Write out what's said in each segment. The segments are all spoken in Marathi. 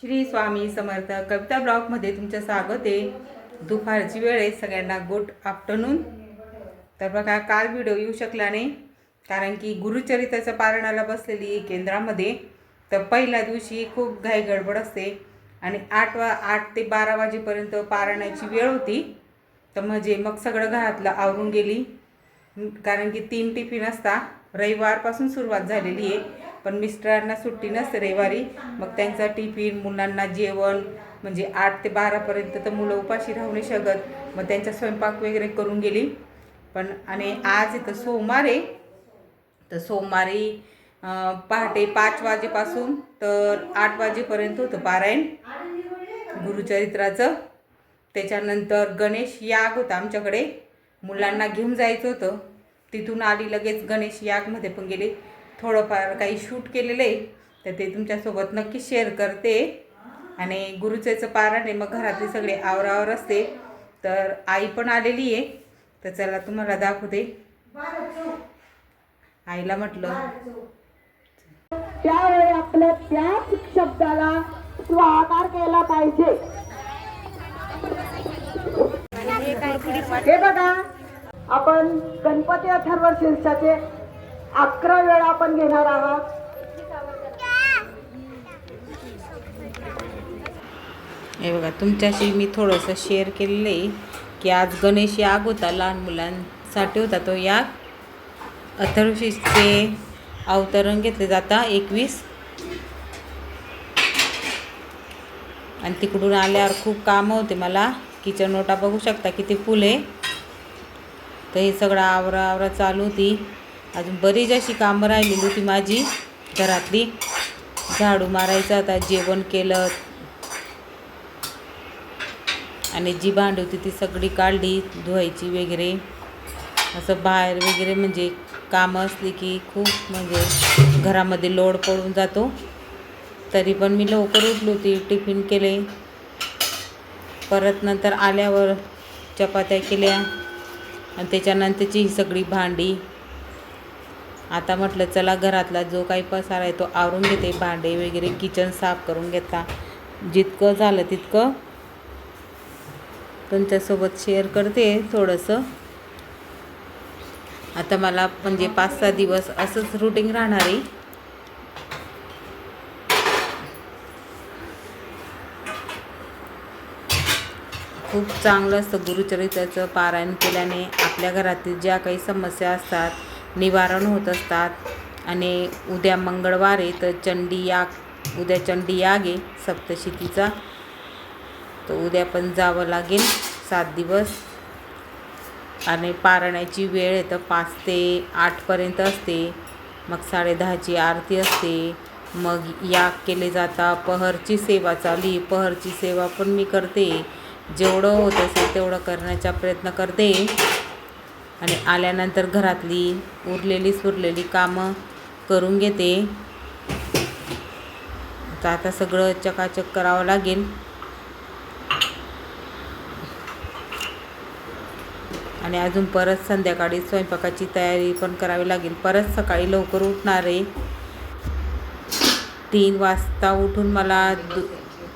श्री स्वामी समर्थ कविता ब्लॉगमध्ये तुमचं स्वागत आहे. दुपारची वेळ आहे सगळ्यांना गुड आफ्टरनून. तर बघा काल व्हिडिओ येऊ शकला नाही कारण की गुरुचरित्राच्या पारणाला बसलेली केंद्रामध्ये. तर पहिल्या दिवशी खूप घाई गडबड असते आणि आठ वा आठ ते बारा वाजेपर्यंत पारणाची वेळ होती. तर म्हणजे मग सगळं घरातलं आवरून गेली. कारण की तीन टिफिन असता. रविवारपासून सुरुवात झालेली आहे. पण मिस्टरांना सुट्टी नसते रविवारी. मग त्यांचा टिफिन मुलांना जेवण म्हणजे आठ ते बारापर्यंत तर मुलं उपाशी राहू नाही शकत. मग त्यांचा स्वयंपाक वगैरे करून गेली. पण आणि आज इथं सोमवार आहे. तर सोमवारी पहाटे पाच वाजेपासून तर आठ वाजेपर्यंत होतं पारायण. गुरुचरित्राचं. त्याच्यानंतर गणेश याग होता आमच्याकडे. मुलांना घेऊन जायचं होतं. तिथून आली लगेच गणेश यागमध्ये पण गेले. थोडंफार काही शूट केलेलं आहे. तर ते तुमच्यासोबत नक्की शेअर करते. आणि गुरुचेचं पारण आहे. मग घरातले सगळे आवरावर असते. तर आई पण आलेली आहे. तर चला तुम्हाला दाखवते. आईला म्हटलं. त्यावेळी आपल्या त्याच शब्दाला स्वाकार केला पाहिजे. हे बघा आपण गणपती अथर्व शीर्षाचे अकरा वेळा आपण घेणार आहात. हे बघा तुमच्याशी मी थोडंसं शेअर केलेलं आहे की आज गणेश याग होता लहान मुलांसाठी होता तो याग अथर्वशीचे अवतरण घेतले जाता एकवीस. आणि तिकडून आल्यावर खूप कामं होते मला. किचन ओटा बघू शकता किती फुल आहे. तर हे सगळं आवरा आवरा चालू होती. अजून बरीच अशी कामं राहिलेली होती माझी घरातली. झाडू मारायचं आता जेवण केलं. आणि जी भांडी होती ती सगळी काढली धुवायची वगैरे. असं बाहेर वगैरे म्हणजे कामं असली की खूप म्हणजे घरामध्ये लोड पडून जातो. तरी पण मी लवकर उठलो होती टिफिन केले. परत नंतर आल्यावर चपात्या केल्या. आणि त्याच्यानंतरची ही सगळी भांडी. आता म्हटलं चला घरातला जो काही पसारा आहे तो आवरून घेते. भांडे वगैरे किचन साफ करून घेता. जितकं झालं तितकं तुमच्यासोबत शेअर करते थोडंसं. आता मला म्हणजे पाच सहा दिवस असंच रुटीन राहणार. आहे खूप चांगलं असतं गुरुचरित्राचं पारायण केल्याने आपल्या घरातील ज्या काही समस्या असतात निवारण होत असतात आणि उद्या मंगळवार आहे तर चंडी याग उद्या चंडी याग आहे सप्तशितीचा. तर उद्या पण जावं लागेल सात दिवस. आणि पारण्याची वेळ आहे तर पाच ते आठपर्यंत असते. मग साडेदहाची आरती असते. मग याग केले जाता पहरची सेवा चालू पहरची सेवा पण मी करते. जेवढं होत असेल तेवढं करण्याचा प्रयत्न करते. आणि आल्यानंतर घरातली उरलेली सुरलेली कामं करून घेते. तर आता सगळं चकाचक करावं लागेल. आणि अजून परत संध्याकाळी स्वयंपाकाची तयारी पण करावी लागेल. परत सकाळी लवकर उठणार. आहे तीन वाजता उठून मला दु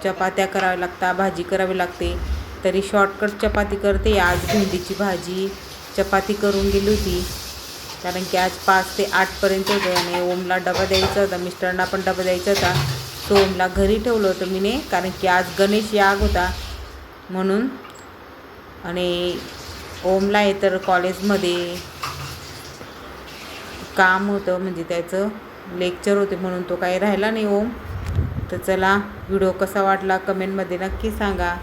चपात्या कराव्या लागतात भाजी करावी लागते. तरी शॉर्टकट चपाती करते. आज भेंडीची भाजी चपाती करून गेली होती. कारण की आज पाच ते आठपर्यंत होतं आणि ओमला डबा द्यायचा होता. मिस्टरांना पण डबा द्यायचा होता. तो ओमला घरी ठेवलं होतं मीने. कारण की आज गणेश याग होता म्हणून. आणि ओमला आहे तर कॉलेजमध्ये काम होतं म्हणजे त्याचं. लेक्चर होते म्हणून तो काही राहिला नाही ओम. तर चला व्हिडिओ कसा वाटला कमेंटमध्ये नक्की सांगा.